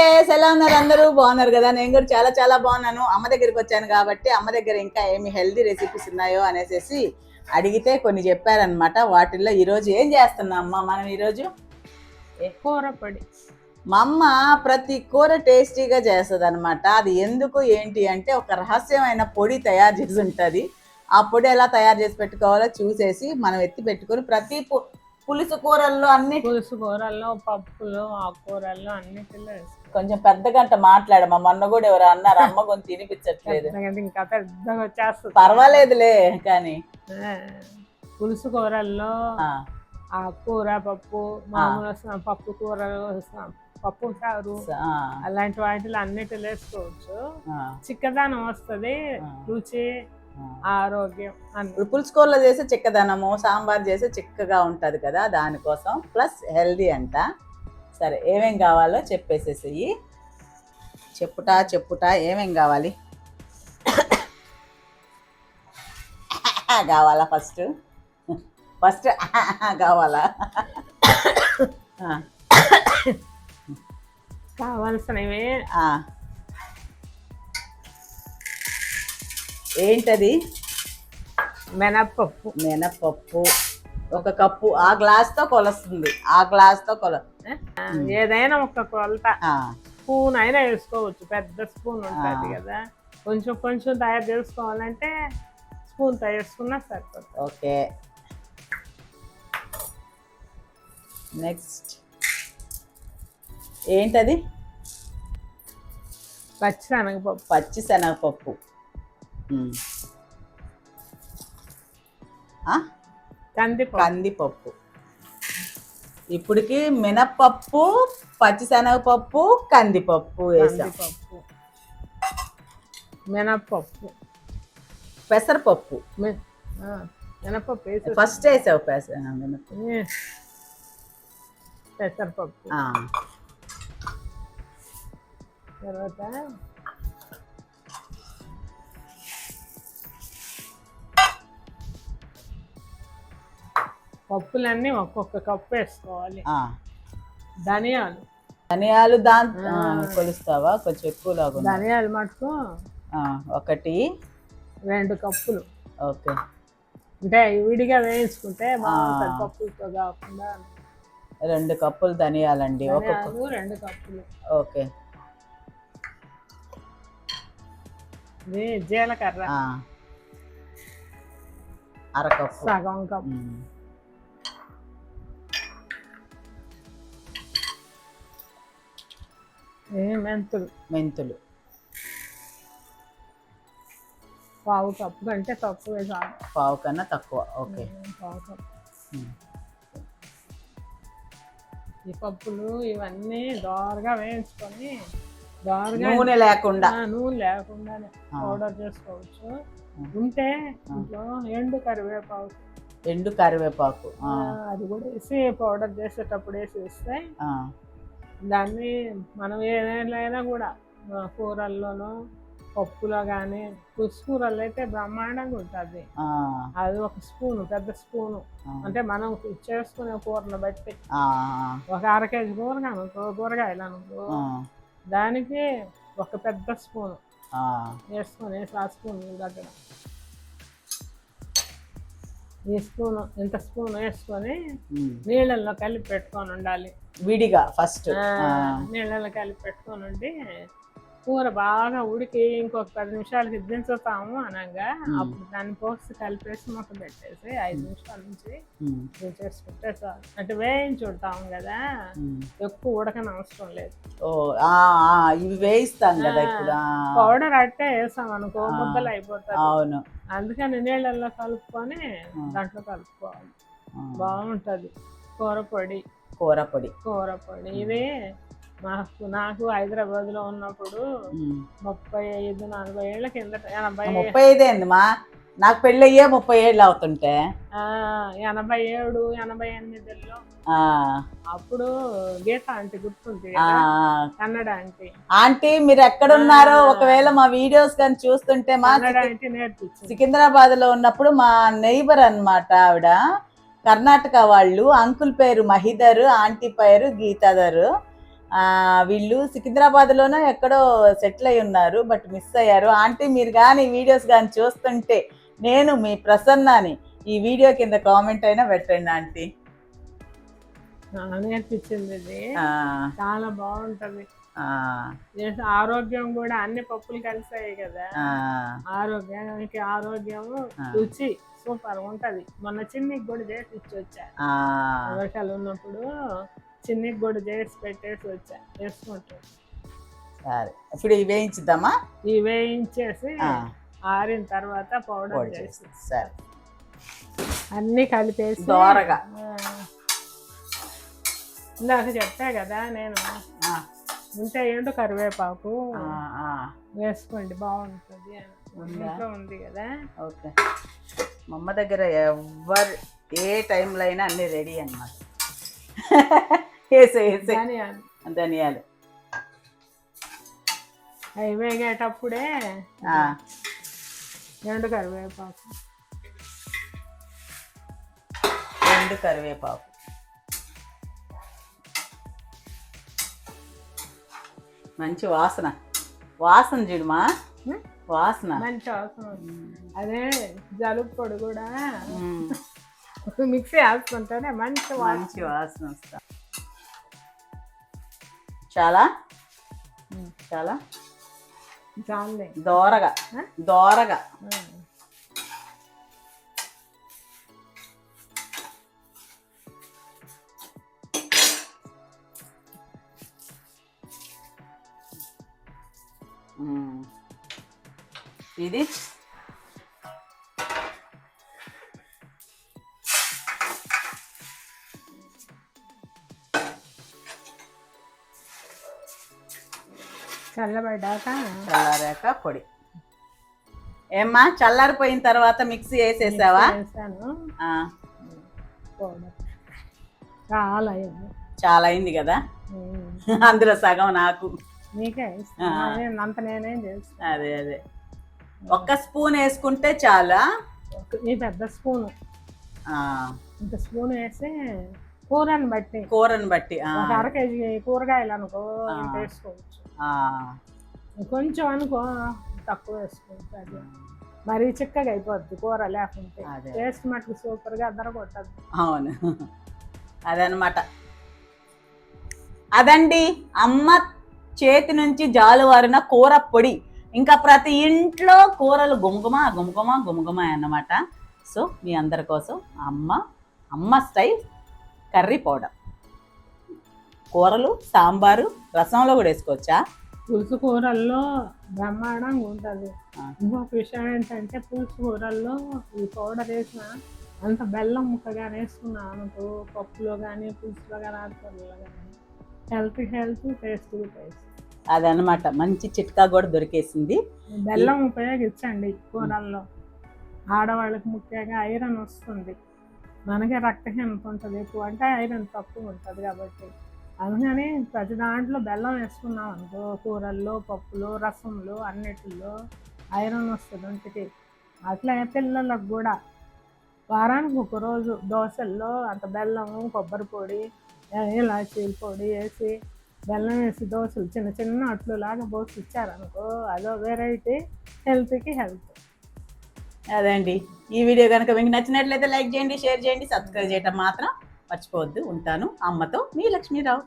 Guys ఎలా ఉన్నారు అందరూ? బాగున్నారు కదా? నేను కూడా చాలా చాలా బాగున్నాను. అమ్మ దగ్గరికి వచ్చాను కాబట్టి అమ్మ దగ్గర ఇంకా ఏమి హెల్దీ రెసిపీస్ ఉన్నాయో అనేసి అడిగితే కొన్ని చెప్పారనమాట వాటిల్లో ఈరోజు ఏం చేస్తున్నాం అమ్మ మనం ఈరోజు కూర పొడి? మా అమ్మ ప్రతి కూర టేస్టీగా చేస్తుంది అనమాట అది ఎందుకు ఏంటి అంటే ఒక రహస్యమైన పొడి తయారు చేసి ఉంటుంది. ఆ పొడి ఎలా తయారు చేసి పెట్టుకోవాలో చూసేసి మనం ఎత్తి పెట్టుకొని ప్రతి పులుసు కూరల్లో అన్ని పులుసు కూరల్లో పప్పులు ఆకుకూరల్లో అన్నిటిలో. కొంచెం పెద్ద గంట మాట్లాడమ్మా మొన్న కూడా ఎవరు అన్నారు అమ్మ కొంచెం తినిపించట్లేదు. ఇంకా పెద్దగా వచ్చేస్తుంది. పర్వాలేదులే కానీ. పులుసు కూరల్లో ఆ, ఆకుకూర పప్పు మామూలు పప్పు కూరలు పప్పు చారు అలాంటి వాటిలో అన్నిటిలో వేసుకోవచ్చు. చిక్కదనం వస్తుంది. రుచి. ఆరోగ్యం ఇప్పుడు పులుసు కూరలో చేసే చిక్కదనము సాంబార్ చేసే చిక్కగా ఉంటది కదా దానికోసం. ప్లస్ హెల్దీ అంట. సరే ఏమేం కావాలో చెప్పేసేసేయి. చెప్పుట చెప్పుట ఏమేం కావాలి? కావాలా ఫస్ట్ ఫస్ట్ కావాలా? కావాల్సినవి ఏంటది? మినప్పప్పు. మినపప్పు ఒక కప్పు. ఆ గ్లాస్తో కొలుస్తుంది. ఆ గ్లాస్తో కొల ఏదైనా ఒక కొలత. స్పూన్ అయినా వేసుకోవచ్చు. పెద్ద స్పూన్ ఉంటుంది. కదా. కొంచెం కొంచెం తయారు చేసుకోవాలంటే స్పూన్ తయారు చేసుకున్నా సరిపోతుంది. ఓకే. నెక్స్ట్. ఏంటది? పచ్చిశనగపప్పు. పచ్చి శనగపప్పు ఉమ్. ఆ? కందిపప్పు. కందిపప్పు. ఇప్పటికి మినప్పప్పు పచ్చిశనగపప్పు కందిపప్పు వేసాం. మినప్పప్పు. పెసరపప్పు. మి- ఆ, మినప్పప్పు వేసి. ఫస్ట్ వేసావు పెసర మినపప్పు పెసరపప్పు. తర్వాత పప్పులన్నీ ఒక్కొక్క కప్పు వేసుకోవాలి. ధనియాలు. ధనియాలు ఆ. కొలుస్తావా? కొంచెం ఎక్కువ లాగా ధనియాలు మటుకు ఒకటి. రెండు కప్పులు. ఓకే. అంటే విడిగా వేయించుకుంటే బాగుంటుంది పప్పులతో కాకుండా రెండు కప్పులు ధనియాలండి ఒక ధనియాలు రెండు కప్పులు. ఓకే. జీలకర్ర. అరకప్పు. సగం కప్పు. మెంతులు. మెంతులు. పావు కప్పు కంటే తక్కువే చాలు. పావు కన్నా తక్కువ ఓకే. పావు కప్పు. ఈ పప్పులు ఇవన్నీ దోరగా వేయించుకొని దోరగా నూనె లేకుండా. నూనె లేకుండానే ఆ. పౌడర్ చేసుకోవచ్చు. ఉంటే ఇంట్లో ఎండు కరివేపాకు. ఎండు కరివేపాకు అది కూడా వేసి పౌడర్ చేసేటప్పుడు వేసి ఇస్తే ఆ, దాన్ని మనం ఏదైనా కూడా కూరల్లోనూ పప్పులో కానీ కూరల్లో అయితే బ్రహ్మాండంగా ఉంటుంది. అది ఒక స్పూను పెద్ద స్పూను. అంటే మనం చేసుకునే కూరను బట్టి. ఒక అర కేజీ అనుకో కూరగాయలు అనుకో. దానికి ఒక పెద్ద స్పూన్. వేసుకొని వేసి ఆ స్పూన్ దగ్గర ఈ స్పూన్ ఇంత స్పూన్ వేసుకొని. నీళ్ళల్లో కలిపి పెట్టుకొని ఉండాలి. విడిగా ఫస్ట్. ఆ, నీళ్ళల్లో కలిపి పెట్టుకొని ఉండి కూర బాగా ఉడికి ఇంకొక పది నిమిషాలకి దించుతాము అనగా. అప్పుడు దాన్ని పోసి కలిపేసి మొక్క పెట్టేసి ఐదు నిమిషాల నుంచి దించేసుకుంటే చాలు. అంటే వేయించి ఉంటాము కదా. ఎక్కువ ఉడకని అవసరం లేదు. ఇవి వేయిస్తాం కదా ఇప్పుడు పౌడర్ అట్టే వేసాం అనుకో ముద్దలు అయిపోతుంది అవును. అందుకని నీళ్ళల్లో కలుపుకొని దాంట్లో కలుపుకోవాలి. బాగుంటుంది కూర పొడి. కూర పొడి కూర పొడి ఇది మాకు నాకు హైదరాబాద్లో ఉన్నప్పుడు ఉమ్. ముప్పై ఐదు నలభై ఏళ్ళ కిందట ఎనభై ముప్పై ఐదు మా. నాకు పెళ్ళి అయ్యే ముప్పై ఏళ్ళు అవుతుంటే. ఆ, ఎనభై ఏడు ఎనభై ఎనిమిదిలో ఆ, అప్పుడు గీత ఆంటీ గుర్తుంది కదా? కన్నడ ఆంటీ. ఆంటీ మీరు ఎక్కడున్నారో ఒకవేళ మా వీడియోస్ కానీ చూస్తుంటే మా సికింద్రాబాద్లో ఉన్నప్పుడు మా నైబర్ అన్నమాట ఆవిడ. కర్ణాటక వాళ్ళు అంకుల్ పేరు మహిధర్ ఆంటీ పేరు గీతాధర్. వీళ్ళు సికింద్రాబాద్లోనో ఎక్కడో సెటిల్ అయి ఉన్నారు బట్ మిస్ అయ్యారు. ఆంటీ మీరు కానీ వీడియోస్ కానీ చూస్తుంటే నేను మీ ప్రసన్నాని. ఈ వీడియో కింద కామెంట్ అయినా పెట్టండి ఆంటీ. ఆ, చాలా బాగుంటది. ఆరోగ్యం కూడా అన్ని పప్పులు కలిసాయి కదా. ఆరోగ్యానికి ఆరోగ్యం ఆ. రుచి సూపర్ ఉంటది. మొన్న చిన్నికి కూడా చేసి ఇచ్చి వచ్చా వర్షాలు ఉన్నప్పుడు చిన్నికి కూడా చేసి పెట్టేసి వచ్చా. వేసుకుంటాం సరే. ఇప్పుడు ఇవి వేయించుద్దామా? ఇవి వేయించేసి ఆరిన తర్వాత పౌడర్ పొడి చేసి. సరే. అన్ని కలిపేసి దోరగా. ఇందాక చెప్పా కదా నేను. ఉంటే ఏంటో కరివేపాకు వేసుకోండి బాగుంటుంది ఉందా? ఇంట్లో ఉంది కదా. ఓకే. మా అమ్మ దగ్గర ఎవరు ఏ టైంలో అయినా అన్నీ రెడీ వేసే వేసే. ధనియాలు. ధనియాలు. అవి వేగేటప్పుడే ఎండు కరివేపాకు. రెండు కరివేపాకు. మంచి వాసన. వాసన చూడుమా? వాసన. మంచి అవసరం అదే జలుబు పొడి కూడా. మిక్సీ వేసుకుంటేనే మంచి వాసన మంచి వాసన. వస్తా. చాలా? చాలా? చాలే దోరగా? దోరగా. ఇది? చల్లబడ్డాక? చల్లారాక పొడి. ఏమ్మా చల్లారిపోయిన తర్వాత మిక్సీ వేసేసావా? చాలా అయింది. చాలా అయింది కదా. అందులో సగం నాకు. నీకే అంత నేనేం చేస్తాను అదే అదే. ఒక్క స్పూన్ వేసుకుంటే చాలా? ఈ పెద్ద స్పూన్. ఇంత స్పూన్ వేసి కూరని బట్టి. కూరని బట్టి అర కేజీ కూరగాయలు అనుకో. ఇంత వేసుకోవచ్చు. కొంచెం అనుకో తక్కువ వేసుకోవచ్చు అది. మరీ చిక్కగా అయిపోద్ది కూర లేకుంటే. టేస్ట్ మటుకు సూపర్గా అద్దర కొట్టద్దు అవును. అదనమాట. అదండి అమ్మ చేతి నుంచి జాలువారిన కూర పొడి. ఇంకా ప్రతి ఇంట్లో కూరలు గుమగుమ గుమగుమ గుమగుమ అన్నమాట. సో మీ అందరి కోసం అమ్మ అమ్మ స్టైల్ కర్రీ పౌడర్. కూరలు సాంబారు రసంలో కూడా వేసుకోవచ్చా? పులుసు కూరల్లో బ్రహ్మాండంగా ఉంటుంది. ఇంకొక విషయం ఏంటంటే పులుసు కూరల్లో ఈ పౌడర్ వేసిన అంత బెల్లం ముక్కగా వేసుకున్నాం అనుకో పప్పులో కానీ పులుసులో కానీ ఆకుకూరలో కానీ హెల్త్ హెల్త్ టేస్ట్ టేస్ట్. అదనమాట మంచి చిట్కా కూడా దొరికేసింది. బెల్లం ఉపయోగించండి కూరల్లో. ఆడవాళ్ళకి ముఖ్యంగా ఐరన్ వస్తుంది. మనకే రక్తహీనత ఉంటుంది ఎక్కువ అంటే ఐరన్ తక్కువ ఉంటుంది కాబట్టి. అందుకని ప్రతి దాంట్లో బెల్లం వేసుకున్నాం అనుకో కూరల్లో పప్పులో రసంలో అన్నిటిలో ఐరన్ వస్తుంది ఒంటికి. అట్లా పిల్లలకు కూడా. వారానికి ఒక రోజు దోశల్లో అంత బెల్లము కొబ్బరి పొడి ఇలాచీల పొడి వేసి బెల్లం వేసి దోశలు చిన్న చిన్న అట్లు లాగా పోసి ఇచ్చారనుకో అదో వెరైటీ హెల్త్కి హెల్త్ అదే అండి ఈ వీడియో కనుక మీకు నచ్చినట్లయితే లైక్ చేయండి షేర్ చేయండి సబ్స్క్రైబ్ చేయటం మాత్రం మర్చిపోవద్దు. ఉంటాను అమ్మతో మీ లక్ష్మీరావు.